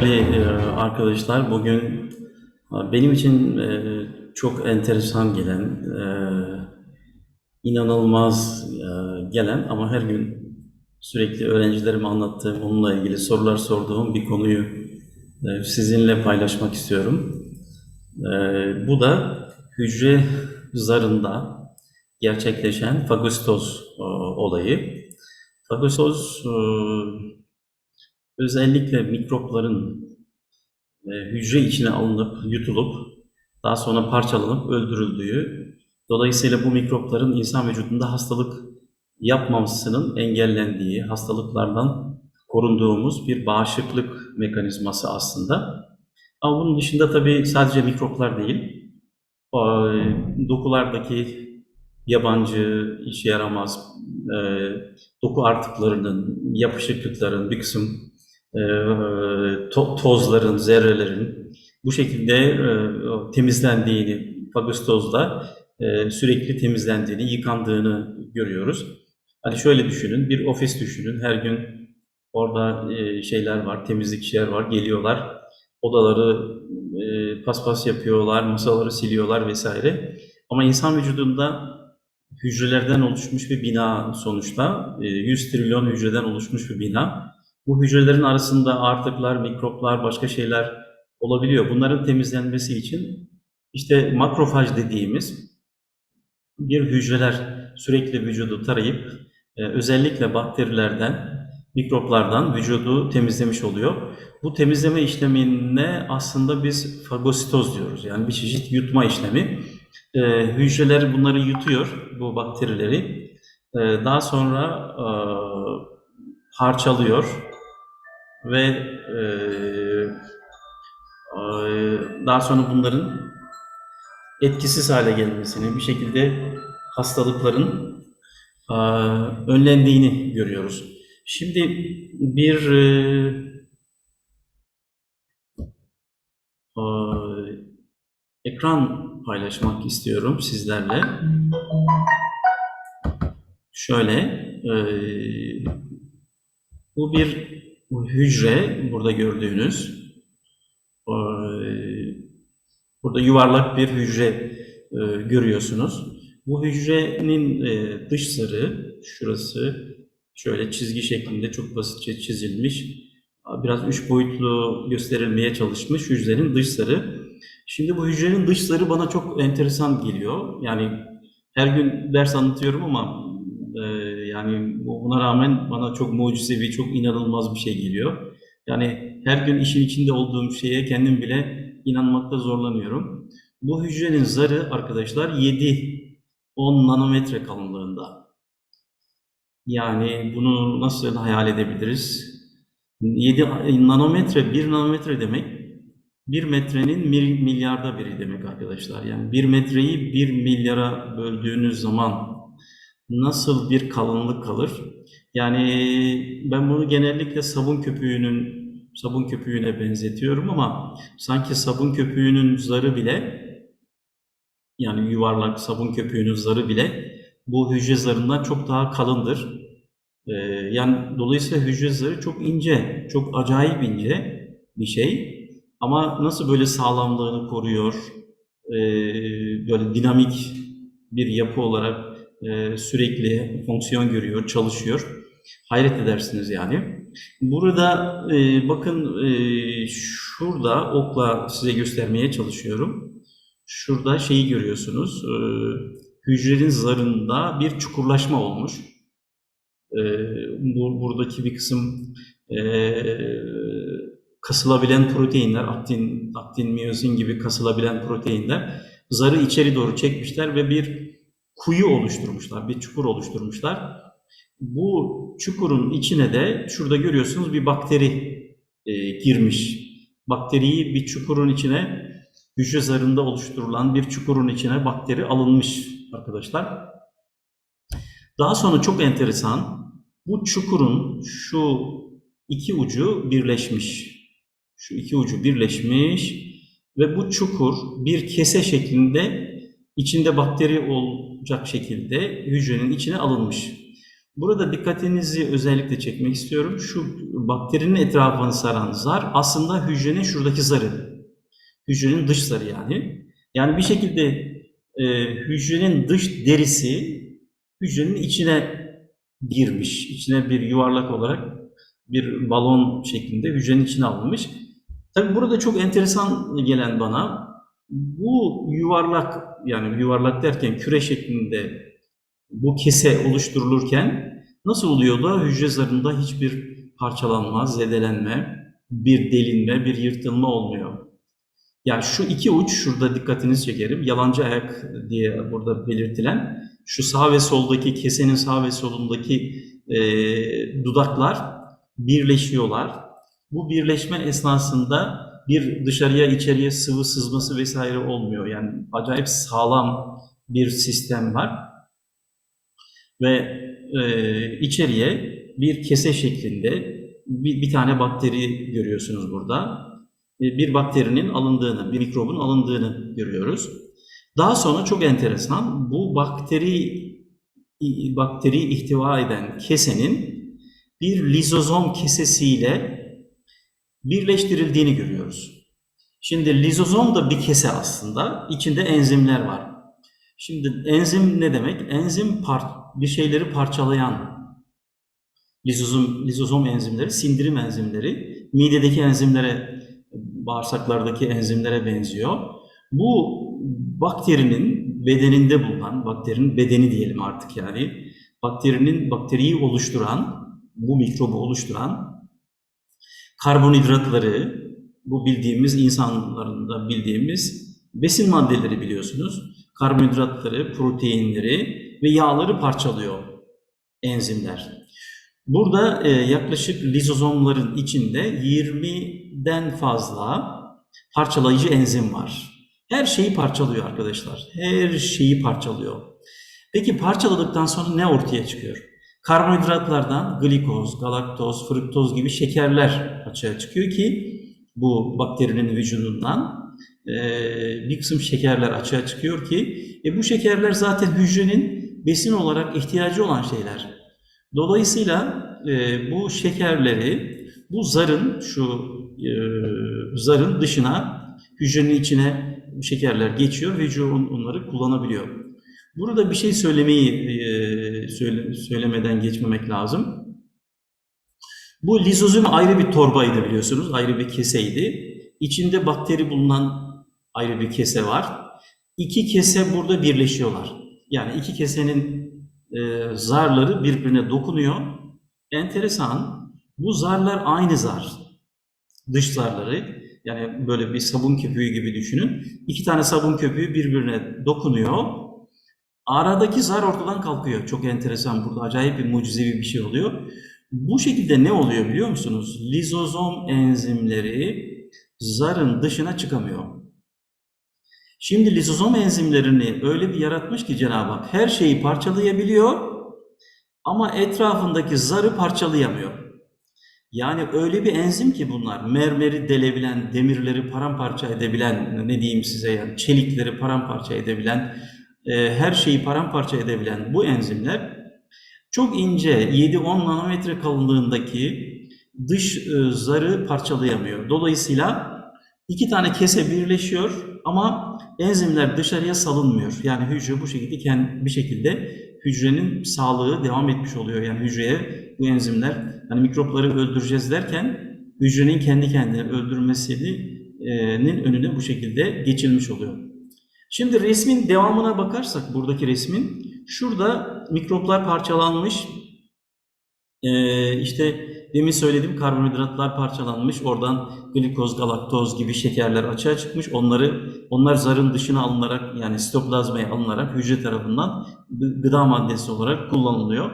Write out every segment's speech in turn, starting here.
Kıymetli arkadaşlar, bugün e, benim için e, çok enteresan gelen, e, inanılmaz gelen ama her gün sürekli öğrencilerime anlattığım, onunla ilgili sorular sorduğum bir konuyu sizinle paylaşmak istiyorum. Bu da hücre zarında gerçekleşen fagostoz e, olayı. Fagostoz e, özellikle mikropların e, hücre içine alınıp yutulup daha sonra parçalanıp öldürüldüğü, dolayısıyla bu mikropların insan vücudunda hastalık yapmamasının engellendiği, hastalıklardan korunduğumuz bir bağışıklık mekanizması aslında. Ama bunun dışında tabii sadece mikroplar değil, e, dokulardaki yabancı, işe yaramaz e, doku artıklarının, yapışıklıkların bir kısım to- tozların, zerrelerin bu şekilde e, temizlendiğini, fagostozla e, sürekli temizlendiğini, yıkandığını görüyoruz. Hani şöyle düşünün, bir ofis düşünün, her gün orada e, şeyler var, temizlikçiler var, geliyorlar, odaları e, paspas yapıyorlar, masaları siliyorlar vesaire. Ama insan vücudunda hücrelerden oluşmuş bir bina sonuçta, e, 100 trilyon hücreden oluşmuş bir bina. Bu hücrelerin arasında artıklar, mikroplar, başka şeyler olabiliyor. Bunların temizlenmesi için işte makrofaj dediğimiz bir hücreler sürekli vücudu tarayıp e, özellikle bakterilerden, mikroplardan vücudu temizlemiş oluyor. Bu temizleme işlemine aslında biz fagositoz diyoruz. Yani bir çeşit yutma işlemi. E, hücreler bunları yutuyor, bu bakterileri. E, daha sonra parçalıyor ve e, e, daha sonra bunların etkisiz hale gelmesini, bir şekilde hastalıkların e, önlendiğini görüyoruz. Şimdi bir e, e, ekran paylaşmak istiyorum sizlerle. Şöyle, e, bu bir hücre, burada gördüğünüz. E, burada yuvarlak bir hücre e, görüyorsunuz. Bu hücrenin e, dış zarı, şurası şöyle çizgi şeklinde çok basitçe çizilmiş. Biraz üç boyutlu gösterilmeye çalışmış hücrenin dış zarı. Şimdi bu hücrenin dış zarı bana çok enteresan geliyor. Yani her gün ders anlatıyorum ama e, yani buna rağmen bana çok mucizevi, çok inanılmaz bir şey geliyor. Yani her gün işin içinde olduğum şeye kendim bile inanmakta zorlanıyorum. Bu hücrenin zarı arkadaşlar 7-10 nanometre kalınlığında. Yani bunu nasıl hayal edebiliriz? 7 nanometre, 1 nanometre demek 1 metrenin milyarda biri demek arkadaşlar. Yani 1 metreyi 1 milyara böldüğünüz zaman nasıl bir kalınlık kalır? Yani ben bunu genellikle sabun köpüğünün sabun köpüğüne benzetiyorum ama sanki sabun köpüğünün zarı bile yani yuvarlak sabun köpüğünün zarı bile bu hücre zarından çok daha kalındır. Ee, yani dolayısıyla hücre zarı çok ince, çok acayip ince bir şey. Ama nasıl böyle sağlamlığını koruyor, e, böyle dinamik bir yapı olarak e, sürekli fonksiyon görüyor, çalışıyor. Hayret edersiniz yani. Burada e, bakın e, şurada okla size göstermeye çalışıyorum. Şurada şeyi görüyorsunuz. E, hücrenin zarında bir çukurlaşma olmuş. E, bu, buradaki bir kısım e, kasılabilen proteinler, aktin, aktin, miyozin gibi kasılabilen proteinler zarı içeri doğru çekmişler ve bir kuyu oluşturmuşlar, bir çukur oluşturmuşlar. Bu çukurun içine de şurada görüyorsunuz bir bakteri e, girmiş. Bakteriyi bir çukurun içine hücre zarında oluşturulan bir çukurun içine bakteri alınmış arkadaşlar. Daha sonra çok enteresan bu çukurun şu iki ucu birleşmiş. Şu iki ucu birleşmiş ve bu çukur bir kese şeklinde içinde bakteri olacak şekilde hücrenin içine alınmış. Burada dikkatinizi özellikle çekmek istiyorum. Şu bakterinin etrafını saran zar aslında hücrenin şuradaki zarı. Hücrenin dış zarı yani. Yani bir şekilde e, hücrenin dış derisi hücrenin içine girmiş. İçine bir yuvarlak olarak bir balon şeklinde hücrenin içine alınmış. Tabi burada çok enteresan gelen bana bu yuvarlak yani yuvarlak derken küre şeklinde bu kese oluşturulurken nasıl oluyor da hücre zarında hiçbir parçalanma, zedelenme, bir delinme, bir yırtılma olmuyor. Yani şu iki uç şurada dikkatinizi çekerim. Yalancı ayak diye burada belirtilen şu sağ ve soldaki kesenin sağ ve solundaki e, dudaklar birleşiyorlar. Bu birleşme esnasında bir dışarıya içeriye sıvı sızması vesaire olmuyor. Yani acayip sağlam bir sistem var. Ve e, içeriye bir kese şeklinde bir, bir tane bakteri görüyorsunuz burada. E, bir bakterinin alındığını, bir mikrobun alındığını görüyoruz. Daha sonra çok enteresan bu bakteri bakteri ihtiva eden kesenin bir lizozom kesesiyle birleştirildiğini görüyoruz. Şimdi lizozom da bir kese aslında. İçinde enzimler var. Şimdi enzim ne demek? Enzim bir şeyleri parçalayan lizozom, lizozom enzimleri, sindirim enzimleri, midedeki enzimlere, bağırsaklardaki enzimlere benziyor. Bu bakterinin bedeninde bulunan, bakterinin bedeni diyelim artık yani, bakterinin bakteriyi oluşturan, bu mikrobu oluşturan karbonhidratları, bu bildiğimiz insanların da bildiğimiz besin maddeleri biliyorsunuz. Karbonhidratları, proteinleri ve yağları parçalıyor enzimler. Burada e, yaklaşık lizozomların içinde 20'den fazla parçalayıcı enzim var. Her şeyi parçalıyor arkadaşlar. Her şeyi parçalıyor. Peki parçaladıktan sonra ne ortaya çıkıyor? Karbonhidratlardan glikoz, galaktoz, fruktoz gibi şekerler açığa çıkıyor ki bu bakterinin vücudundan e, bir kısım şekerler açığa çıkıyor ki e, bu şekerler zaten hücrenin besin olarak ihtiyacı olan şeyler. Dolayısıyla e, bu şekerleri bu zarın şu e, zarın dışına hücrenin içine şekerler geçiyor ve hücre onları kullanabiliyor. Burada bir şey söylemeyi e, söyle, söylemeden geçmemek lazım. Bu lizozom ayrı bir torbaydı biliyorsunuz, ayrı bir keseydi. İçinde bakteri bulunan ayrı bir kese var. İki kese burada birleşiyorlar. Yani iki kesenin e, zarları birbirine dokunuyor. Enteresan, bu zarlar aynı zar. Dış zarları, yani böyle bir sabun köpüğü gibi düşünün. İki tane sabun köpüğü birbirine dokunuyor. Aradaki zar ortadan kalkıyor. Çok enteresan. Burada acayip bir mucizevi bir şey oluyor. Bu şekilde ne oluyor biliyor musunuz? Lizozom enzimleri zarın dışına çıkamıyor. Şimdi lizozom enzimlerini öyle bir yaratmış ki Cenab-ı Hak her şeyi parçalayabiliyor ama etrafındaki zarı parçalayamıyor. Yani öyle bir enzim ki bunlar mermeri delebilen, demirleri paramparça edebilen, ne diyeyim size yani çelikleri paramparça edebilen, e, her şeyi paramparça edebilen bu enzimler çok ince 7-10 nanometre kalınlığındaki dış e, zarı parçalayamıyor. Dolayısıyla iki tane kese birleşiyor ama enzimler dışarıya salınmıyor. Yani hücre bu şekilde kendi bir şekilde hücrenin sağlığı devam etmiş oluyor. Yani hücreye bu enzimler hani mikropları öldüreceğiz derken hücrenin kendi kendini öldürmesinin önüne bu şekilde geçilmiş oluyor. Şimdi resmin devamına bakarsak buradaki resmin şurada mikroplar parçalanmış. Ee, işte demin söylediğim karbonhidratlar parçalanmış. Oradan glikoz, galaktoz gibi şekerler açığa çıkmış. Onları onlar zarın dışına alınarak yani sitoplazmaya alınarak hücre tarafından gıda maddesi olarak kullanılıyor.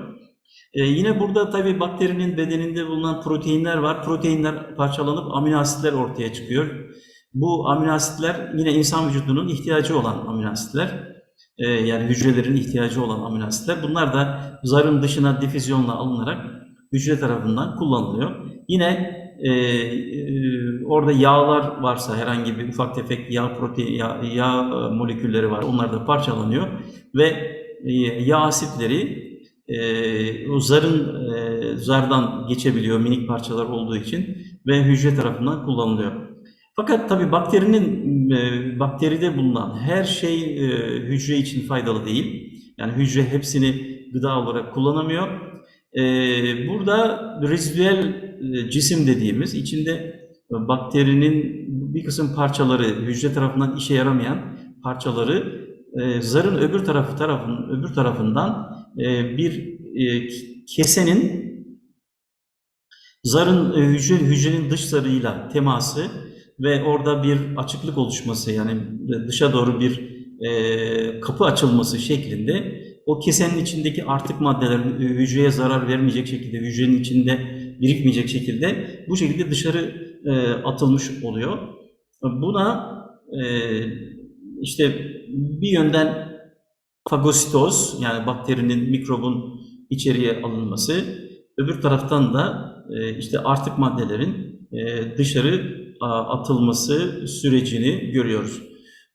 Ee, yine burada tabi bakterinin bedeninde bulunan proteinler var. Proteinler parçalanıp amino asitler ortaya çıkıyor. Bu amino asitler yine insan vücudunun ihtiyacı olan amino asitler. Ee, yani hücrelerin ihtiyacı olan amino asitler. Bunlar da zarın dışına difüzyonla alınarak hücre tarafından kullanılıyor. Yine e, e, orada yağlar varsa herhangi bir ufak tefek yağ protein yağ, yağ molekülleri var. Onlar da parçalanıyor ve e, yağ asitleri e, o zarın e, zardan geçebiliyor minik parçalar olduğu için ve hücre tarafından kullanılıyor. Fakat tabii bakterinin e, bakteride bulunan her şey e, hücre için faydalı değil. Yani hücre hepsini gıda olarak kullanamıyor. E, burada rezidüel cisim dediğimiz içinde bakterinin bir kısım parçaları hücre tarafından işe yaramayan parçaları zarın öbür tarafı tarafın öbür tarafından bir kesenin zarın hücre hücrenin dış zarıyla teması ve orada bir açıklık oluşması yani dışa doğru bir e, kapı açılması şeklinde o kesenin içindeki artık maddeler e, hücreye zarar vermeyecek şekilde, hücrenin içinde birikmeyecek şekilde bu şekilde dışarı e, atılmış oluyor. Buna e, işte bir yönden fagositoz yani bakterinin, mikrobun içeriye alınması, öbür taraftan da e, işte artık maddelerin e, dışarı atılması sürecini görüyoruz.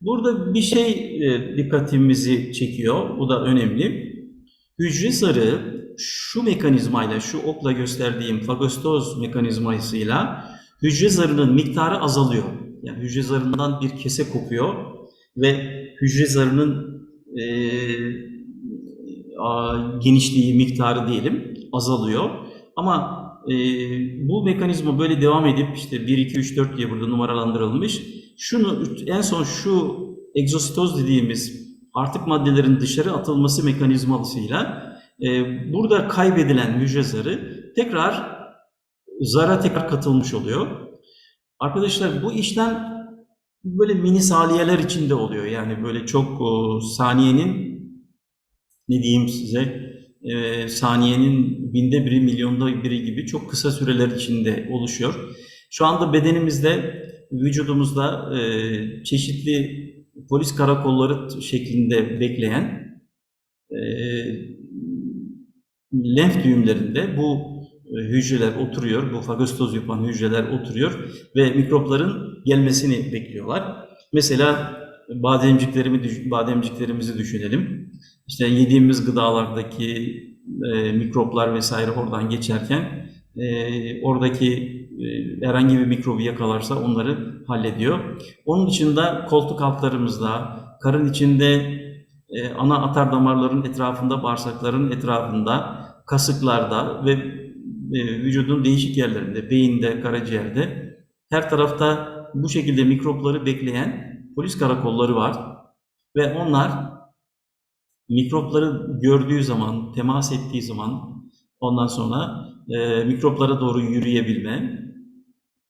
Burada bir şey e, dikkatimizi çekiyor, bu da önemli. Hücre zarı şu mekanizmayla, şu okla gösterdiğim fagositoz mekanizmasıyla hücre zarının miktarı azalıyor. Yani hücre zarından bir kese kopuyor ve hücre zarının e, a, genişliği, miktarı diyelim azalıyor. Ama e, bu mekanizma böyle devam edip işte 1, 2, 3, 4 diye burada numaralandırılmış. Şunu en son şu egzositoz dediğimiz artık maddelerin dışarı atılması mekanizmasıyla e, burada kaybedilen hücre zarı tekrar zara tekrar katılmış oluyor. Arkadaşlar bu işlem böyle mini saniyeler içinde oluyor. Yani böyle çok o, saniyenin ne diyeyim size e, saniyenin binde biri milyonda biri gibi çok kısa süreler içinde oluşuyor. Şu anda bedenimizde vücudumuzda e, çeşitli polis karakolları şeklinde bekleyen e, lenf düğümlerinde bu e, hücreler oturuyor, bu fagositoz yapan hücreler oturuyor ve mikropların gelmesini bekliyorlar. Mesela bademciklerimi, bademciklerimizi düşünelim. İşte yediğimiz gıdalardaki e, mikroplar vesaire oradan geçerken e, oradaki e, herhangi bir mikrobu yakalarsa onları hallediyor. Onun dışında koltuk altlarımızda, karın içinde e, ana atar damarların etrafında, bağırsakların etrafında, kasıklarda ve e, vücudun değişik yerlerinde, beyinde, karaciğerde her tarafta bu şekilde mikropları bekleyen polis karakolları var ve onlar mikropları gördüğü zaman, temas ettiği zaman ondan sonra e, mikroplara doğru yürüyebilme,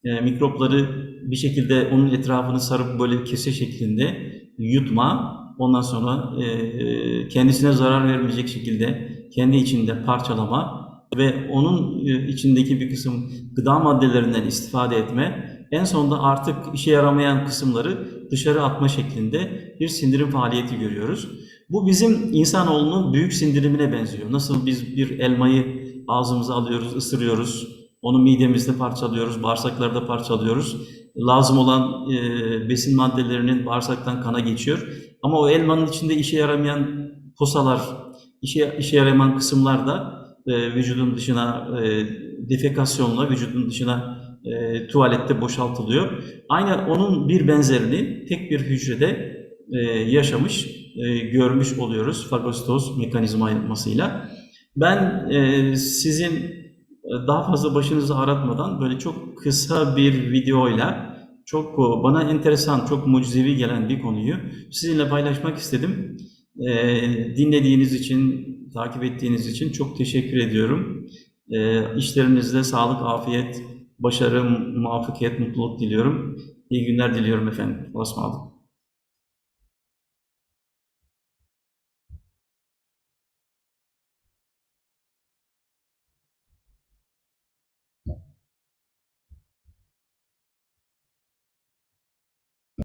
e, mikropları bir şekilde onun etrafını sarıp böyle kese şeklinde yutma, ondan sonra e, kendisine zarar vermeyecek şekilde kendi içinde parçalama ve onun e, içindeki bir kısım gıda maddelerinden istifade etme, en sonunda artık işe yaramayan kısımları dışarı atma şeklinde bir sindirim faaliyeti görüyoruz. Bu bizim insanoğlunun büyük sindirimine benziyor. Nasıl biz bir elmayı ağzımıza alıyoruz, ısırıyoruz, onu midemizde parçalıyoruz, bağırsaklarda parçalıyoruz. Lazım olan e, besin maddelerinin bağırsaktan kana geçiyor. Ama o elmanın içinde işe yaramayan posalar, işe, işe yaramayan kısımlar da e, vücudun dışına e, defekasyonla vücudun dışına e, tuvalette boşaltılıyor. Aynı onun bir benzerini tek bir hücrede e, yaşamış, e, görmüş oluyoruz fagositoz mekanizmasıyla. Ben e, sizin e, daha fazla başınızı aratmadan böyle çok kısa bir videoyla çok bana enteresan, çok mucizevi gelen bir konuyu sizinle paylaşmak istedim. E, dinlediğiniz için, takip ettiğiniz için çok teşekkür ediyorum. E, işlerinizde sağlık, afiyet, başarı, muvaffakiyet, mutluluk diliyorum. İyi günler diliyorum efendim. Allah'a.